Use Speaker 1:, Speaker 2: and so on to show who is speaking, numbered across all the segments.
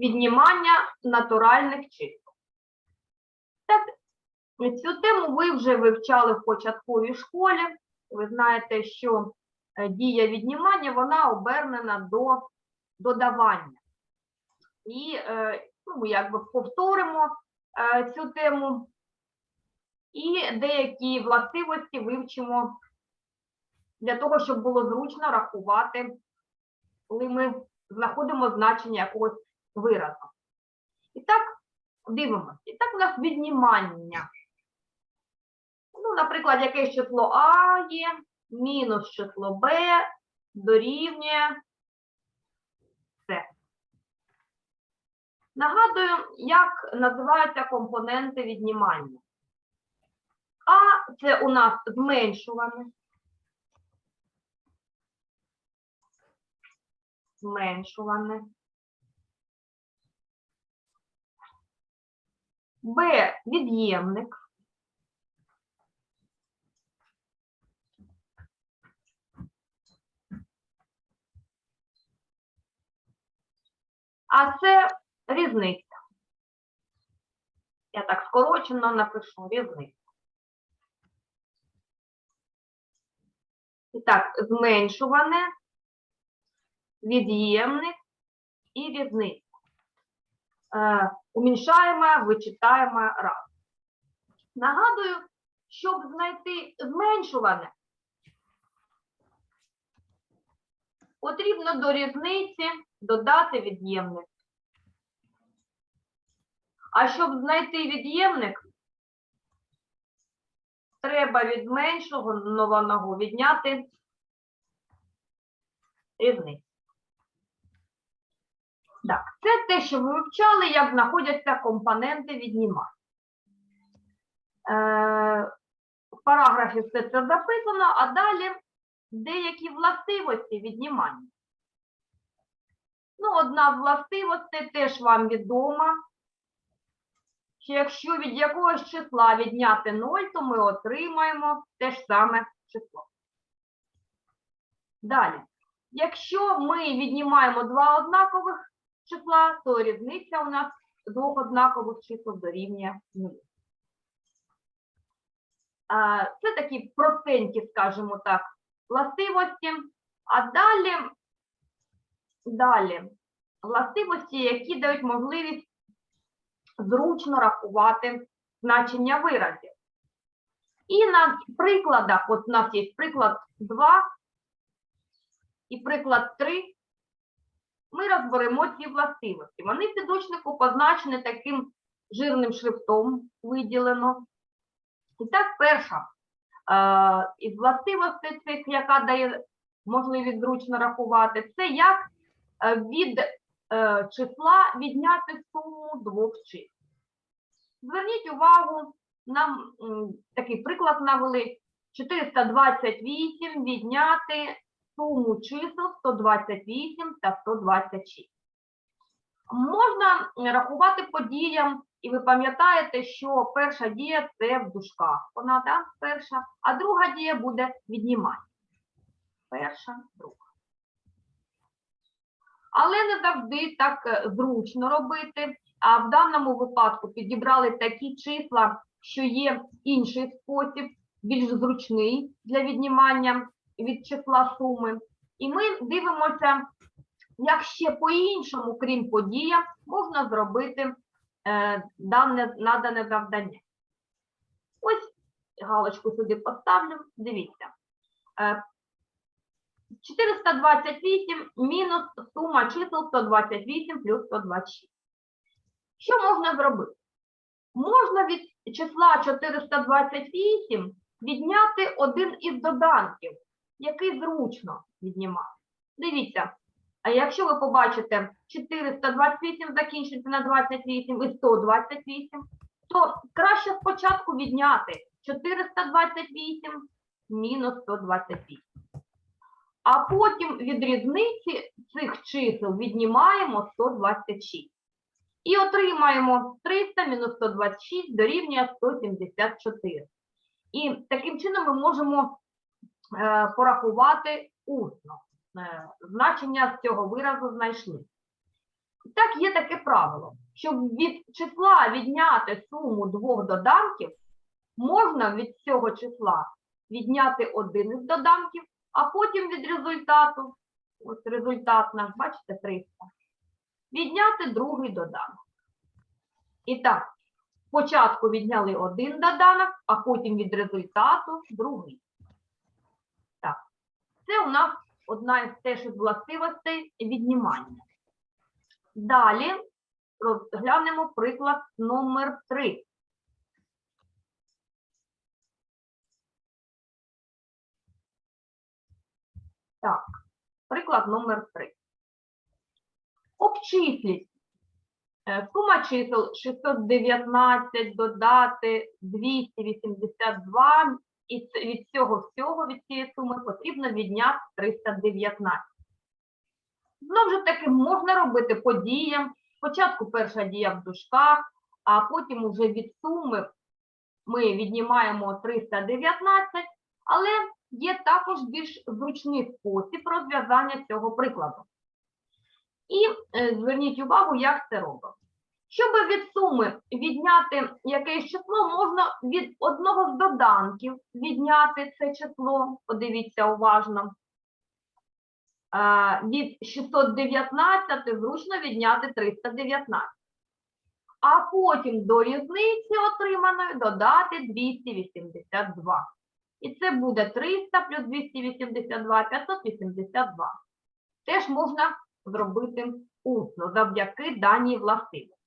Speaker 1: віднімання натуральних чисел. Так, цю тему ви вже вивчали в початковій школі. Ви знаєте, що е, дія віднімання вона обернена до додавання. І е, ну, ми якби повторимо е, цю тему і деякі властивості вивчимо для того, щоб було зручно рахувати, коли ми знаходимо значення якогось виразу. І так, дивимося. І так у нас віднімання. Ну, наприклад, якесь число А є, мінус число Б дорівнює С. Нагадую, як називаються компоненти віднімання. А це у нас зменшуване. Зменшуване. Б від'ємник. А це різниця. Я так скорочено напишу різниця. І так, зменшуване, від'ємник і різниця. Е, уміншаємо, вичитаємо раз. Нагадую, щоб знайти зменшуване, потрібно до різниці додати від'ємник. А щоб знайти від'ємник, треба від зменшуваного відняти різницю. Так, це те, що ви вивчали, як знаходяться компоненти віднімання. Е, в параграфі все це записано, а далі деякі властивості віднімання. Ну, одна з властивостей теж вам відома, що якщо від якогось числа відняти 0, то ми отримаємо те ж саме число. Далі. Якщо ми віднімаємо два однакових числа, то різниця у нас двох однакових чисел дорівнює 0. Це такі простенькі, скажімо так, властивості. А далі, далі властивості, які дають можливість зручно рахувати значення виразів. І на прикладах, от у нас є приклад 2 і приклад 3, ми розберемо ці властивості. Вони в підручнику позначені таким жирним шрифтом виділено. І так, перша е, із властивостей цих, яка дає можливість зручно рахувати, це як е, від е, числа відняти суму двох чисел. Зверніть увагу, нам такий приклад навели. 428 відняти суму чисел 128 та 126. Можна рахувати по діям, і ви пам'ятаєте, що перша дія це в дужках. Вона так, перша, а друга дія буде віднімання. Перша, друга. Але не завжди так е, зручно робити. А в даному випадку підібрали такі числа, що є інший спосіб, більш зручний для віднімання від числа суми. І ми дивимося, як ще по-іншому, крім подія, можна зробити е, дане надане завдання. Ось галочку сюди поставлю. Дивіться. Е, 428 мінус сума чисел 128 плюс 126. Що можна зробити? Можна від числа 428 відняти один із доданків, який зручно віднімати. Дивіться, а якщо ви побачите 428 закінчиться на 28 і 128, то краще спочатку відняти 428 мінус 128. А потім від різниці цих чисел віднімаємо 126. І отримаємо 300 мінус 126 дорівнює 174. І таким чином ми можемо порахувати усно. Е, значення з цього виразу знайшли. Так, є таке правило. Щоб від числа відняти суму двох доданків, можна від цього числа відняти один із доданків, а потім від результату, ось результат наш, бачите, 300, відняти другий доданок. І так, спочатку відняли один доданок, а потім від результату другий. Це у нас одна із теж властивостей віднімання. Далі розглянемо приклад номер 3. Так, приклад номер 3. Обчисліть Е, Сума чисел 619 додати 282, і від цього всього, від цієї суми, потрібно відняти 319. Знову ж таки, можна робити по діям. Спочатку перша дія в дужках, а потім уже від суми ми віднімаємо 319, але є також більш зручний спосіб розв'язання цього прикладу. І е, зверніть увагу, як це робимо. Щоб від суми відняти якесь число, можна від одного з доданків відняти це число. Подивіться уважно. Е, Від 619 зручно відняти 319. А потім до різниці отриманої додати 282. І це буде 300 плюс 282, 582. Теж можна зробити усно завдяки даній властивості.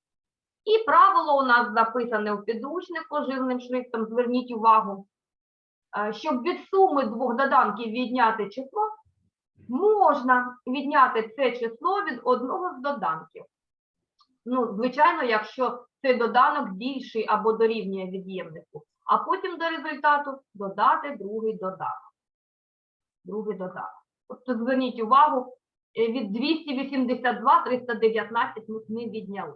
Speaker 1: І правило у нас записане у підручнику жирним шрифтом. Зверніть увагу, е, щоб від суми двох доданків відняти число, можна відняти це число від одного з доданків. Ну, звичайно, якщо цей доданок більший або дорівнює від'ємнику, а потім до результату додати другий доданок. Другий доданок. Тобто зверніть увагу, е, від 282 319 ми відняли.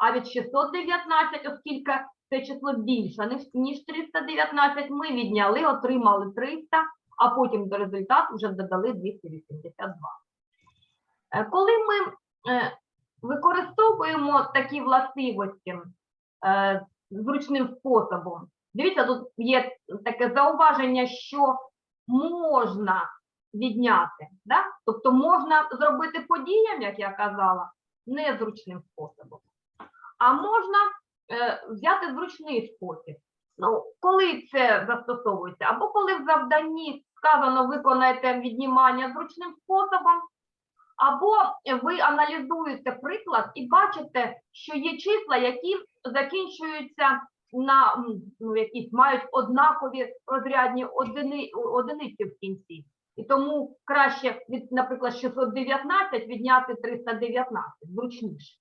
Speaker 1: А від 619, оскільки це число більше, ніж- ніж 319, ми відняли, отримали 300, а потім до результату вже додали 282. Е, Коли ми е, використовуємо такі властивості е, зручним способом, дивіться, тут є таке зауваження, що можна відняти, да? тобто можна зробити подіям, як я казала, незручним способом. А можна е, взяти зручний спосіб. Ну, коли це застосовується? Або коли в завданні сказано виконайте віднімання зручним способом, або ви аналізуєте приклад і бачите, що є числа, які закінчуються на ну, якісь мають однакові розрядні одини, одиниці в кінці. І тому краще від, наприклад, 619 відняти 319, зручніше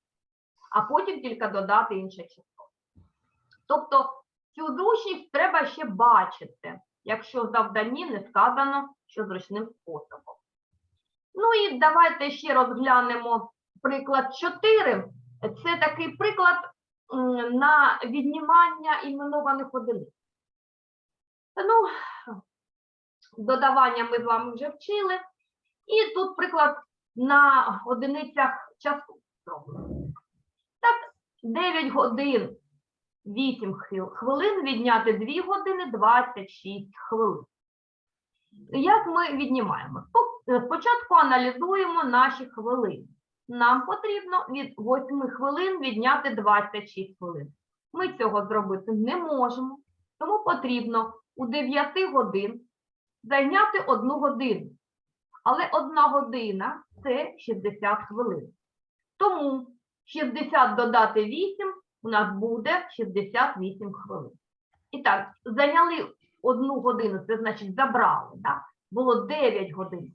Speaker 1: а потім тільки додати інше число. Тобто цю зручність треба ще бачити, якщо в завданні не сказано, що зручним способом. Ну і давайте ще розглянемо приклад 4. Це такий приклад на віднімання іменованих одиниць. Ну, додавання ми з вами вже вчили. І тут приклад на одиницях часу зроблено. 9 годин 8 хвилин відняти 2 години 26 хвилин. Як ми віднімаємо? Спочатку аналізуємо наші хвилини. Нам потрібно від 8 хвилин відняти 26 хвилин. Ми цього зробити не можемо, тому потрібно у 9 годин зайняти 1 годину. Але 1 година це 60 хвилин. Тому 60 додати 8 у нас буде 68 хвилин. І так, зайняли одну годину, це значить забрали. Так? Було 9 годин,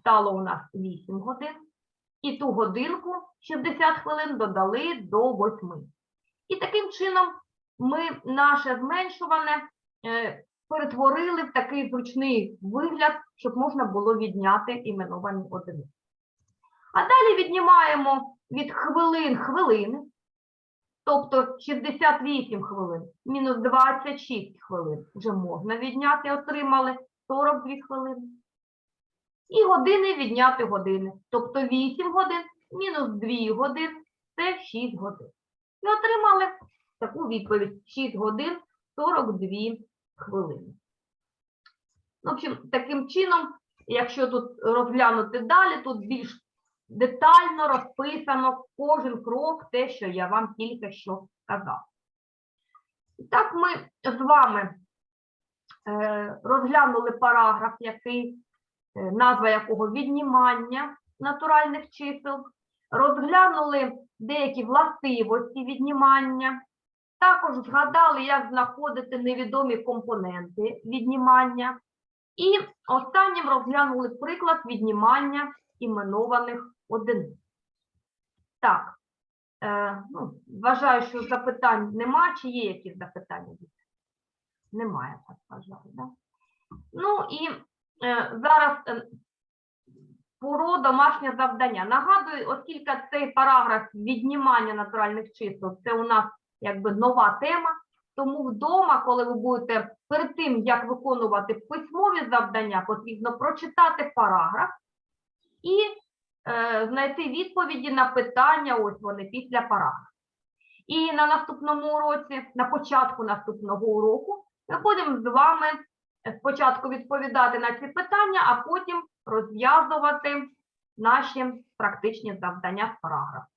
Speaker 1: стало у нас 8 годин. І ту годинку 60 хвилин додали до 8. І таким чином ми наше зменшуване е, перетворили в такий зручний вигляд, щоб можна було відняти іменовані одиниці. А далі віднімаємо від хвилин хвилини, тобто 68 хвилин мінус 26 хвилин вже можна відняти, отримали 42 хвилини. І години відняти години, тобто 8 годин мінус 2 години це 6 годин. І отримали таку відповідь 6 годин 42 хвилини. В общем, таким чином, якщо тут розглянути далі, тут більш детально розписано кожен крок, те, що я вам тільки що сказав. І так ми з вами е, розглянули параграф, який, е, назва якого віднімання натуральних чисел, розглянули деякі властивості віднімання, також згадали, як знаходити невідомі компоненти віднімання. І останнім розглянули приклад віднімання іменованих одиниць. Так, е, ну, вважаю, що запитань нема. Чи є якісь запитання? Немає, так вважаю, да? Ну і е, зараз е, про домашнє завдання. Нагадую, оскільки цей параграф віднімання натуральних чисел, це у нас якби нова тема, тому вдома, коли ви будете перед тим, як виконувати письмові завдання, потрібно прочитати параграф і знайти відповіді на питання, ось вони після параграфу. І на наступному уроці, на початку наступного уроку, ми будемо з вами спочатку відповідати на ці питання, а потім розв'язувати наші практичні завдання з параграфу.